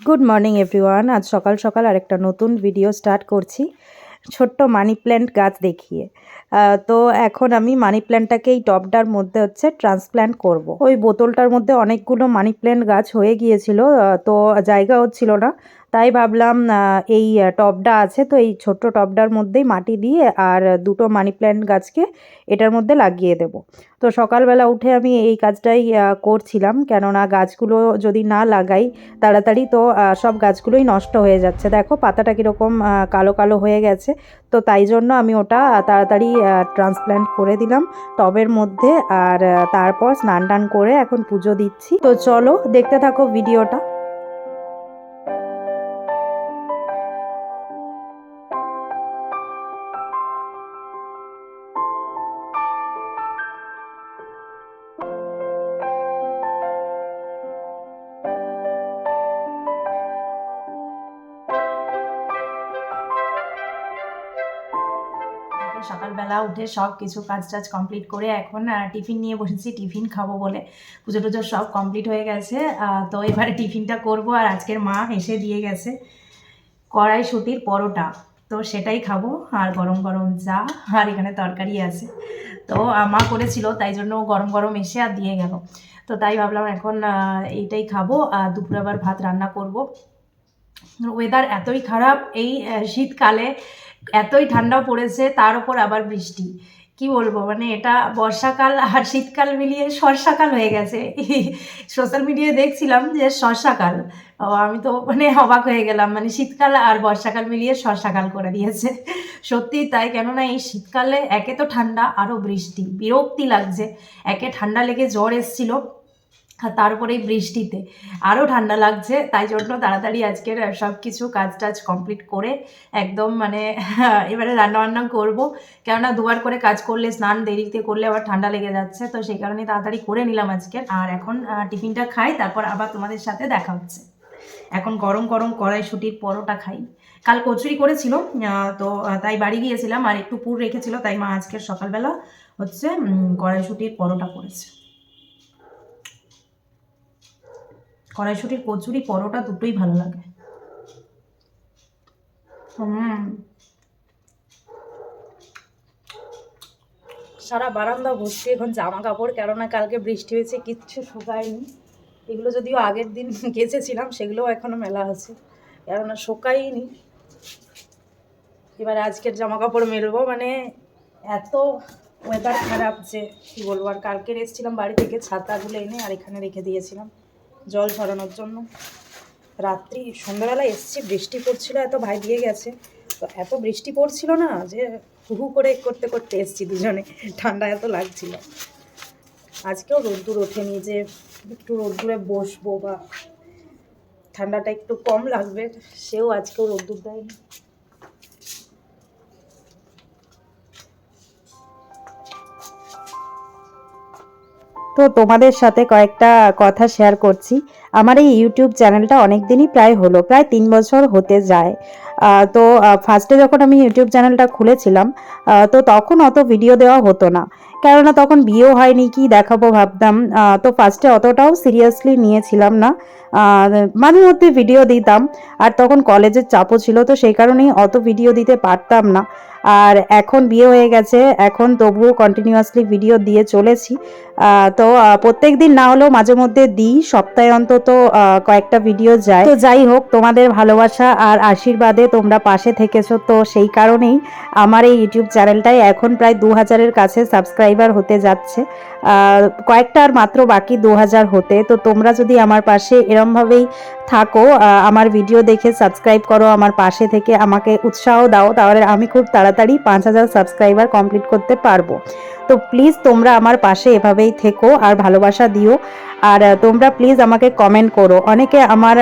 Good morning everyone আজ সকাল সকাল আর একটা নতুন ভিডিও স্টার্ট করছি। ছোট্ট মানি প্ল্যান্ট গাছ দেখিয়ে। তো এখন আমি মানি প্ল্যান্টটাকে এই টবটার মধ্যে হচ্ছে ট্রান্সপ্ল্যান্ট করব। ওই বোতলটার মধ্যে অনেকগুলো মানি প্ল্যান্ট গাছ হয়ে গিয়েছিল তো জায়গা হচ্ছিল না। তাই ভাবলাম এই টবটা আছে তো এই ছোট্ট টবটার মধ্যেই মাটি দিয়ে আর দুটো মানি প্ল্যান্ট গাছকে এটার মধ্যে লাগিয়ে দেব। তো সকালবেলা উঠে আমি এই কাজটাই করছিলাম। কেননা গাছগুলো যদি না লাগাই তাড়াতাড়ি তো সব গাছগুলোই নষ্ট হয়ে যাচ্ছে। দেখো পাতাটা কীরকম কালো কালো হয়ে গেছে। তো তাই জন্য আমি ওটা তাড়াতাড়ি ট্রান্সপ্ল্যান্ট করে দিলাম টবের মধ্যে। আর তারপর স্নান টান করে এখন পুজো দিচ্ছি। তো চলো দেখতে থাকো ভিডিওটা। সকালবেলা উঠে সব কিছু কাজ টাজ কমপ্লিট করে এখন টিফিন নিয়ে বসেছি। টিফিন খাব বলে পুজো টুজো সব কমপ্লিট হয়ে গেছে। তো এবারে টিফিনটা করব আর আজকের মা এসে দিয়ে গেছে কড়াই কড়াইশুটির পরোটা। তো সেটাই খাব আর গরম গরম চা আর এখানে তরকারি আছে। তো মা করেছিল, তাই জন্য গরম গরম এসে আর দিয়ে গেল। তো তাই ভাবলাম এখন এইটাই খাব আর দুপুরে আবার ভাত রান্না করব। ওয়েদার এতই খারাপ, এই শীতকালে এতই ঠান্ডা পড়েছে তার উপর আবার বৃষ্টি। কি বলব মানে এটা বর্ষাকাল আর শীতকাল মিলিয়ে সর্ষাকাল হয়ে গেছে। সোশ্যাল মিডিয়ায় দেখছিলাম যে সর্ষাকাল। ও, আমি তো মানে অবাক হয়ে গেলাম মানে শীতকাল আর বর্ষাকাল মিলিয়ে সর্ষাকাল করে দিয়েছে। সত্যি তাই কেননা এই শীতকালে একে তো ঠান্ডা আরও বৃষ্টি। বিরক্তি লাগছে। একে ঠান্ডা লেগে জ্বর এসছিল। আর তারপরে বৃষ্টিতে আরও ঠান্ডা লাগছে, তাই জন্য তাড়াতাড়ি আজকের সব কিছু কাজ টাজ কমপ্লিট করে একদম মানে এবারে রান্না বান্না করব। কেননা দুবার করে কাজ করলে, স্নান দেরিতে করলে আবার ঠান্ডা লেগে যাচ্ছে, তো সেই কারণে তাড়াতাড়ি করে নিলাম আজকের। আর এখন টিফিনটা খাই, তারপর আবার তোমাদের সাথে দেখা হচ্ছে। এখন গরম গরম কড়াইশুটির পরোটা খাই। কাল কচুরি করেছিল তো তাই বাড়ি গিয়েছিলাম, আর একটু পুর রেখেছিল, তাই মা আজকের সকালবেলা হচ্ছে কড়াইশুটির পরোটা করেছে। কড়াইশুটির কচুরি, পরোটা দুটোই ভালো লাগে। সারা বারান্দা ভর্তি এখন জামা কাপড় কেননা কালকে বৃষ্টি হয়েছে, কিচ্ছু শুকায়নি। এগুলো যদিও আগের দিন গেছেছিলাম, সেগুলোও এখনও মেলা আছে, কেননা শুকাইনি এবার আজকের জামা কাপড় মেলবো মানে এত ওয়েদার খারাপ যে, কী বলব, আর কালকে এসেছিলাম বাড়ি থেকে, ছাতাগুলো এনে আর এখানে রেখে দিয়েছিলাম। জল ছড়ানোর জন্য। রাত্রি সন্ধ্যাবেলা এসছি, বৃষ্টি পড়ছিল, এত ভাই দিয়ে গেছে। তো এত বৃষ্টি পড়ছিল না যে হু হু করে করতে করতে এসছি দুজনে। ঠান্ডা এত লাগছিল। আজকেও রোদ্দুর ওঠেনি যে একটু রোদ্দুরে বসবো বা ঠান্ডাটা একটু কম লাগবে, সেও আজকেও রোদ্দুর দেয়নি। তো তোমাদের সাথে কয়েকটা কথা শেয়ার করছি। আমার এই ইউটিউব চ্যানেলটা অনেক দিনই প্রায় হলো, প্রায় তিন বছর হতে যায়। তো ফার্স্টে যখন আমি ইউটিউব চ্যানেলটা খুলেছিলাম তো তখন অত ভিডিও দেওয়া হতো না। কেননা তখন বিয়েও হয়নি, কি দেখাবো ভাবতাম। তো ফার্স্টে অতটাও সিরিয়াসলি নিয়েছিলাম না। মাঝে মধ্যে ভিডিও দিতাম, আর তখন কলেজের চাপও ছিল, তো সেই কারণেই অত ভিডিও দিতে পারতাম না। আর এখন বিয়ে হয়ে গেছে, এখন তবুও কন্টিনিউয়াসলি ভিডিও দিয়ে চলেছি। তো প্রত্যেক দিন না হলেও মাঝে মধ্যে দিই, সপ্তাহে অন্তত কয়েকটা ভিডিও যায়। তো যাই হোক, তোমাদের ভালোবাসা আর আশীর্বাদে তোমরা পাশে থেকেছো। তো সেই কারণেই আমার এই ইউটিউব চ্যানেলটায় এখন প্রায় দু হাজারের কাছে সাবস্ক্রাইবার হতে যাচ্ছে। কয়েকটা আর মাত্র বাকি দু হাজার হতে। তো তোমরা যদি আমার পাশে এরমভাবেই থাকো আমার ভিডিও দেখে সাবস্ক্রাইব করো, আমার পাশে থেকে আমাকে উৎসাহ দাও, তাহলে আমি খুব তাড়াতাড়ি পাঁচ হাজার সাবস্ক্রাইবার কমপ্লিট করতে পারব। তো প্লিজ তোমরা আমার পাশে এভাবেই থেকো আর ভালোবাসা দিও। আর তোমরা প্লিজ আমাকে কমেন্ট করো। অনেকে আমার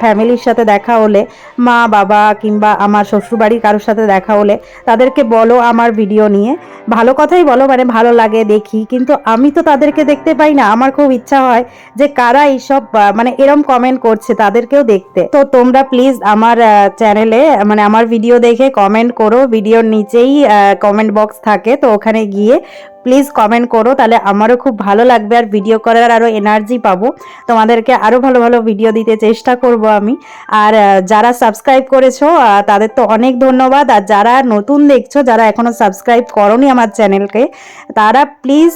ফ্যামিলির সাথে দেখা হলে, মা, বাবা কিংবা আমার শ্বশুরবাড়ির কারোর সাথে দেখা হলে তাদেরকে বলো আমার ভিডিও নিয়ে। ভালো কথাই বলো মানে ভালো লাগে দেখি। কিন্তু আমি তো তাদেরকে দেখতে পাই না। আমার খুব ইচ্ছা হয় যে কারা এইসব মানে এরম কমেন্ট করছে তাদেরকেও দেখতে। তো তোমরা প্লিজ আমার চ্যানেলে মানে আমার ভিডিও দেখে কমেন্ট করো। ভিডিওর নিচেই কমেন্ট বক্স থাকে। তো ওখানে গিয়ে প্লিজ কমেন্ট করো, তাহলে আমারও খুব ভালো লাগবে আর ভিডিও করার আরও এনার্জি পাবো। তোমাদেরকে আরও ভালো ভালো ভিডিও দিতে চেষ্টা করব আমি। আর যারা সাবস্ক্রাইব করেছ তাদের তো অনেক ধন্যবাদ। আর যারা নতুন দেখছ, যারা এখনও সাবস্ক্রাইব করনি আমার চ্যানেলকে তারা প্লিজ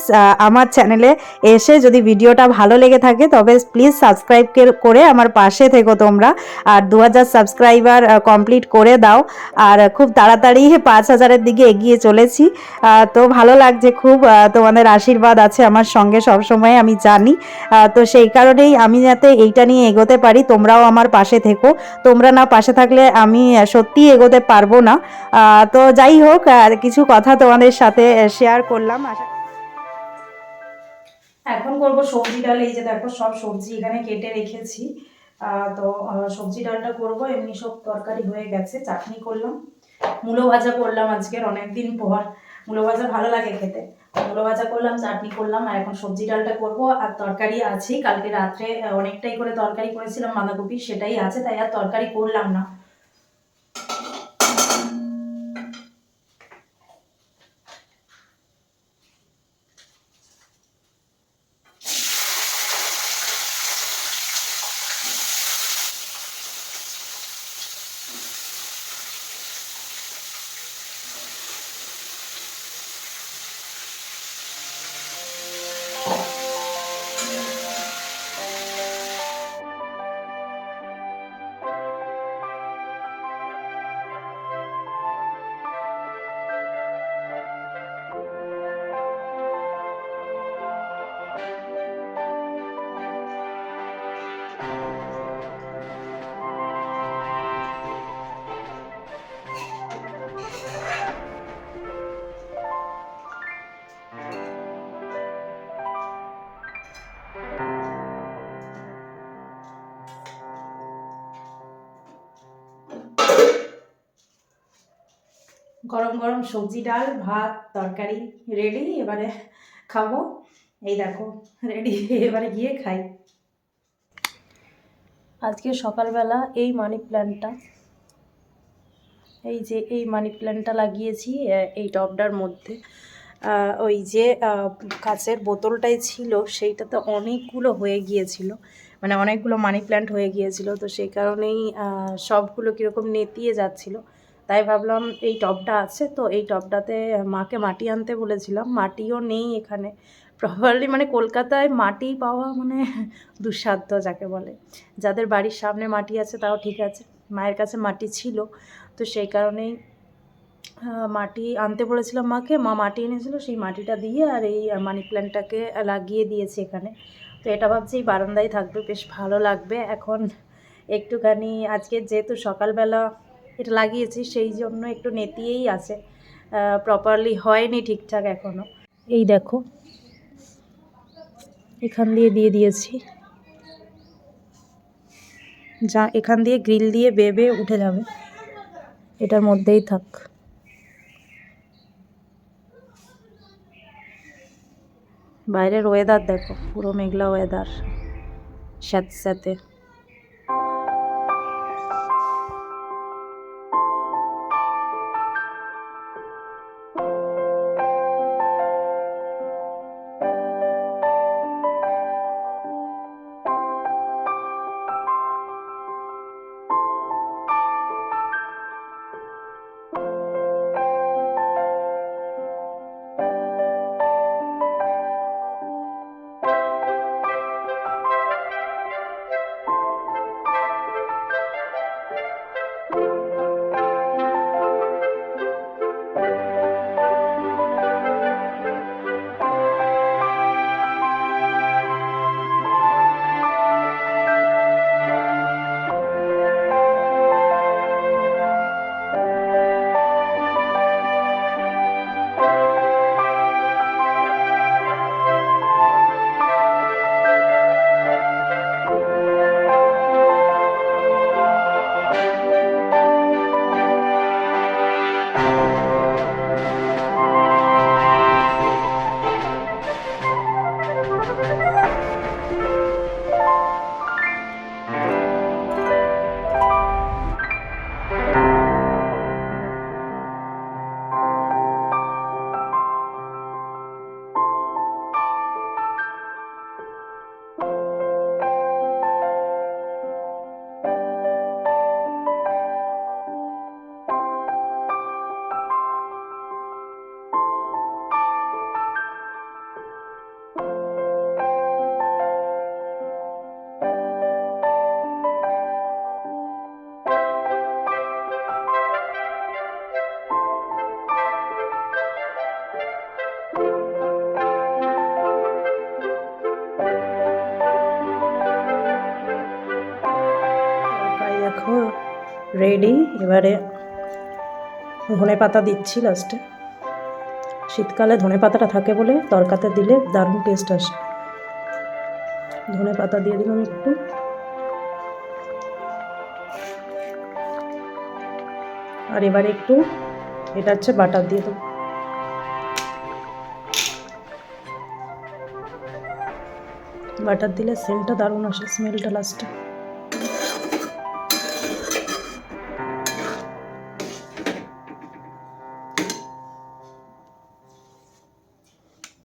আমার চ্যানেলে এসে যদি ভিডিওটা ভালো লেগে থাকে, তবে প্লিজ সাবস্ক্রাইব করে আমার পাশে থেকো তোমরা। আর দু হাজার সাবস্ক্রাইবার কমপ্লিট করে দাও। আর, খুব তাড়াতাড়ি পাঁচ হাজারের দিকে এগিয়ে চলেছি। তো ভালো লাগছে, খুব তোমাদের আশীর্বাদ আছে আমার সঙ্গে সবসময়, আমি জানি। তো সেই কারণেই আমি যাতে এইটা নিয়ে এগোতে পারি, তোমরাও আমার পাশে থেকো। তোমরা না পাশে থাকলে আমি সত্যি এগোতে পারব না। তো যাই হোক কিছু কথা তোমাদের সাথে শেয়ার করলাম, আশা এখন করব সবজি ডাল, এই যে দেখো সব সবজি এখানে কেটে রেখেছি। তো সবজি ডালটা করব, এমনি সব তরকারি হয়ে গেছে, চাটনি করলাম। মূলো ভাজা করলাম আজকের অনেকদিন পর। মূলো ভাজা ভালো লাগে খেতে। মূলো ভাজা করলাম, চাটনি করলাম, আর এখন সবজি ডালটা করব। আর তরকারি আছে কালকে রাত্রে অনেকটাই করে তরকারি করেছিলাম বাঁধাকপি, সেটাই আছে, তাই আর তরকারি করলাম না। গরম গরম সবজি ডাল, ভাত, তরকারি রেডি এবারে খাব। এই দেখো রেডি এবারে গিয়ে খাই। আজকে সকালবেলা এই মানি প্ল্যান্টটা এই যে এই মানি প্ল্যান্টটা লাগিয়েছি এই টবটার মধ্যে। ওই যে কাচের বোতলটাই ছিল, সেইটাতে অনেকগুলো হয়ে গিয়েছিল। মানে অনেকগুলো মানি প্ল্যান্ট হয়ে গিয়েছিল, তো সেই কারণেই সবগুলো কীরকম নেতিয়ে যাচ্ছিল। তাই ভাবলাম এই টবটা আছে, তো এই টবটাতে মাকে মাটি আনতে বলেছিলাম। মাটিও নেই এখানে। প্রপারলি মানে কলকাতায় মাটি পাওয়া মানে দুঃসাধ্য যাকে বলে। যাদের বাড়ির সামনে মাটি আছে তাও ঠিক আছে। মায়ের কাছে মাটি ছিল, তো সেই কারণেই মাটি আনতে বলেছিলাম মাকে। মা মাটি এনেছিল, সেই মাটিটা দিয়ে আর এই মানি প্ল্যান্টটাকে লাগিয়ে দিয়েছি এখানে। তো এটা ভাবছি বারান্দায় থাকবে, বেশ ভালো লাগবে। এখন একটুখানি আজকে যেহেতু সকালবেলা এটা লাগিয়েছি, সেই জন্য একটু নেতিয়েই আছে। প্রপারলি হয়নি ঠিকঠাক এখনও এই দেখো, এখান দিয়ে দিয়ে দিয়েছি। যা এখান দিয়ে গ্রিল দিয়ে বেবে উঠে যাবে। এটার মধ্যেই থাক। বাইরের ওয়েদার দেখো, পুরো মেঘলা ওয়েদার সাথে সাথে রেডি এবারে ধনে পাতা দিচ্ছি লাস্টে শীতকালে ধনে পাতাটা থাকে বলে তরকাতে দিলে দারুণ টেস্ট আসে। ধনে পাতা দিয়ে দিলাম একটু। আর এবারে একটু এটা হচ্ছে বাটার দিয়ে দেবো। বাটার দিলে সেন্টটা দারুণ আসে স্মেলটা লাস্টে